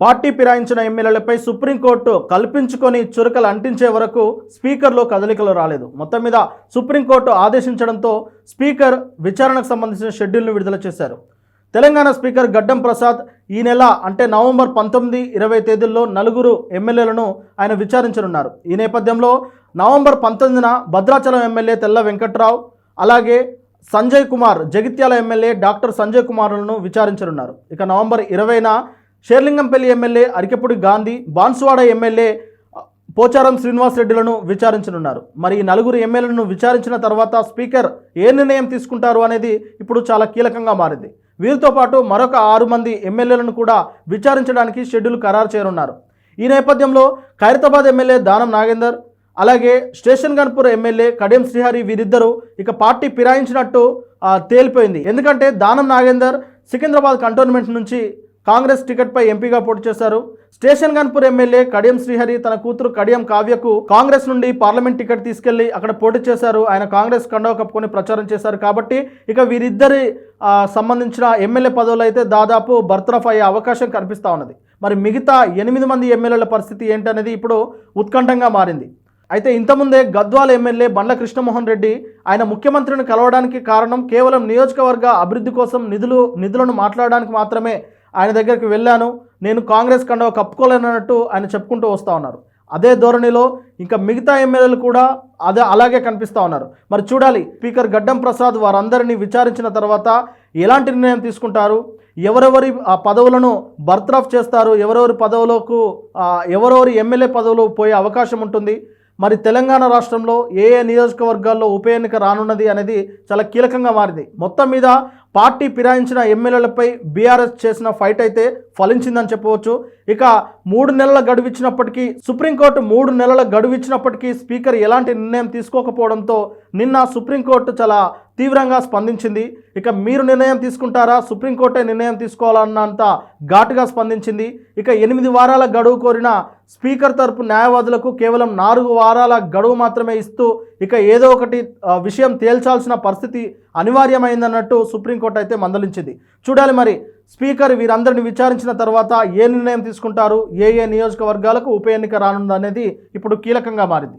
Party ఫిరాయించిన ఎమ్మెల్యేలపై supreme court కల్పించుకొని చురకలు అంటించే వరకు స్పీకర్లో కదలికలు రాలేదు. మొత్తం మీద సుప్రీంకోర్టు ఆదేశించడంతో స్పీకర్ విచారణకు సంబంధించిన షెడ్యూల్ను విడుదల చేశారు. తెలంగాణ స్పీకర్ గడ్డం ప్రసాద్ ఈ నెల అంటే నవంబర్ పంతొమ్మిది ఇరవై తేదీల్లో నలుగురు ఎమ్మెల్యేలను ఆయన విచారించనున్నారు. ఈ నేపథ్యంలో నవంబర్ పంతొమ్మిదిన భద్రాచలం ఎమ్మెల్యే తెల్ల వెంకట్రావు అలాగే సంజయ్ కుమార్ జగిత్యాల ఎమ్మెల్యే డాక్టర్ సంజయ్ కుమార్లను విచారించనున్నారు. ఇక నవంబర్ ఇరవైన షేర్లింగంపల్లి ఎమ్మెల్యే అరికెప్పుడు గాంధీ బాన్సువాడ ఎమ్మెల్యే పోచారం శ్రీనివాస్ రెడ్డిలను విచారించనున్నారు. మరి ఈ నలుగురు ఎమ్మెల్యేలను విచారించిన తర్వాత స్పీకర్ ఏ నిర్ణయం తీసుకుంటారు అనేది ఇప్పుడు చాలా కీలకంగా మారింది. వీరితో పాటు మరొక ఆరు మంది ఎమ్మెల్యేలను కూడా విచారించడానికి షెడ్యూల్ ఖరారు చేయనున్నారు. ఈ నేపథ్యంలో ఖైరతాబాద్ ఎమ్మెల్యే దానం నాగేందర్ అలాగే స్టేషన్ గన్పూర్ ఎమ్మెల్యే కడియం శ్రీహరి వీరిద్దరూ ఇక పార్టీ ఫిరాయించినట్టు తేలిపోయింది. ఎందుకంటే దానం నాగేందర్ సికింద్రాబాద్ కంటోన్మెంట్ నుంచి కాంగ్రెస్ టికెట్పై ఎంపీగా పోటీ చేశారు. స్టేషన్ గన్పూర్ ఎమ్మెల్యే కడియం శ్రీహరి తన కూతురు కడియం కావ్యకు కాంగ్రెస్ నుండి పార్లమెంట్ టికెట్ తీసుకెళ్ళి అక్కడ పోటీ చేశారు. ఆయన కాంగ్రెస్ కండవ కప్పుకొని ప్రచారం చేశారు కాబట్టి ఇక వీరిద్దరి సంబంధించిన ఎమ్మెల్యే పదవులు అయితే దాదాపు బర్తరఫ్ అయ్యే అవకాశం కనిపిస్తూ ఉన్నది. మరి మిగతా ఎనిమిది మంది ఎమ్మెల్యేల పరిస్థితి ఏంటనేది ఇప్పుడు ఉత్కంఠంగా మారింది. అయితే ఇంతకుముందే గద్వాల ఎమ్మెల్యే బండ్ల కృష్ణమోహన్ రెడ్డి ఆయన ముఖ్యమంత్రిని కలవడానికి కారణం కేవలం నియోజకవర్గ అభివృద్ధి కోసం నిధులు నిధులను మాట్లాడడానికి మాత్రమే ఆయన దగ్గరికి వెళ్ళాను. నేను కాంగ్రెస్ కండవ కప్పుకోలేనట్టు ఆయన చెప్పుకుంటూ వస్తూ ఉన్నారు. అదే ధోరణిలో ఇంకా మిగతా ఎమ్మెల్యేలు కూడా అదే అలాగే కనిపిస్తూ ఉన్నారు. మరి చూడాలి స్పీకర్ గడ్డం ప్రసాద్ వారందరినీ విచారించిన తర్వాత ఎలాంటి నిర్ణయం తీసుకుంటారు? ఎవరెవరి ఆ పదవులను బర్త్రాఫ్ చేస్తారు? ఎవరెవరి పదవులకు ఎవరెవరి ఎమ్మెల్యే పదవులు పోయే అవకాశం ఉంటుంది? మరి తెలంగాణ రాష్ట్రంలో ఏ ఏ నియోజకవర్గాల్లో ఉప ఎన్నిక రానున్నది అనేది చాలా కీలకంగా మారింది. మొత్తం మీద పార్టీ ఫిరాయించిన ఎమ్మెల్యేలపై బీఆర్ఎస్ చేసిన ఫైట్ అయితే ఫలించిందని చెప్పవచ్చు. ఇక మూడు నెలల గడువు ఇచ్చినప్పటికీ సుప్రీంకోర్టు మూడు నెలల గడువు ఇచ్చినప్పటికీ స్పీకర్ ఎలాంటి నిర్ణయం తీసుకోకపోవడంతో నిన్న సుప్రీంకోర్టు చాలా తీవ్రంగా స్పందించింది. ఇక మీరు నిర్ణయం తీసుకుంటారా? సుప్రీంకోర్టే నిర్ణయం తీసుకోవాలన్నంత ఘాటుగా స్పందించింది. ఇక ఎనిమిది వారాల గడువు కోరిన స్పీకర్ తరపు న్యాయవాదులకు కేవలం నాలుగు వారాల గడువు మాత్రమే ఇస్తూ ఇక ఏదో ఒకటి విషయం తేల్చాల్సిన పరిస్థితి అనివార్యమైందన్నట్టు సుప్రీంకోర్టు అయితే మందలించింది. చూడాలి మరి స్పీకర్ వీరందరిని విచారించిన తర్వాత ఏ నిర్ణయం తీసుకుంటారు? ఏ ఏ నియోజకవర్గాలకు ఉప ఎన్నిక రానుందనేది ఇప్పుడు కీలకంగా మారింది.